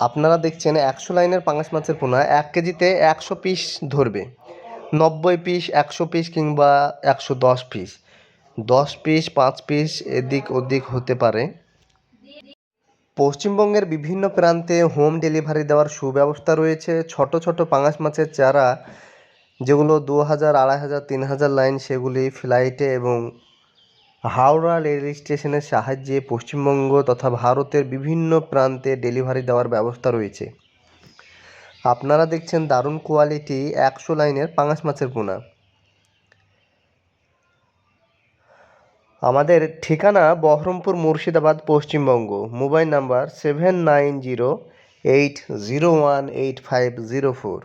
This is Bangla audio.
আপনারা দেখছেন একশো লাইনের পাঙাশ মাছের পোনা, এক কেজিতে একশো পিস ধরবে। নব্বই পিস, একশো পিস কিংবা একশো দশ পিস। দশ পিস, পাঁচ পিস এদিক ওদিক হতে পারে। পশ্চিমবঙ্গের বিভিন্ন প্রান্তে হোম ডেলিভারি দেওয়ার সুব্যবস্থা রয়েছে। ছোট ছোট পাঙাশ মাছের চারা, যেগুলো দু হাজার, আড়াই হাজার, তিন হাজার লাইন সেগুলি ফ্লাইটে এবং হাওড়া রেল স্টেশনের সাহায্যে পশ্চিমবঙ্গ তথা ভারতের বিভিন্ন প্রান্তে ডেলিভারি দেওয়ার ব্যবস্থা রয়েছে। আপনারা দেখছেন দারুণ কোয়ালিটি একশো লাইনের পাঙাশ মাছের পোনা আমাদের ঠিকানা Baharampur Murshidabad, Paschimbanga. Mobile number seven nine zero eight zero one eight five zero four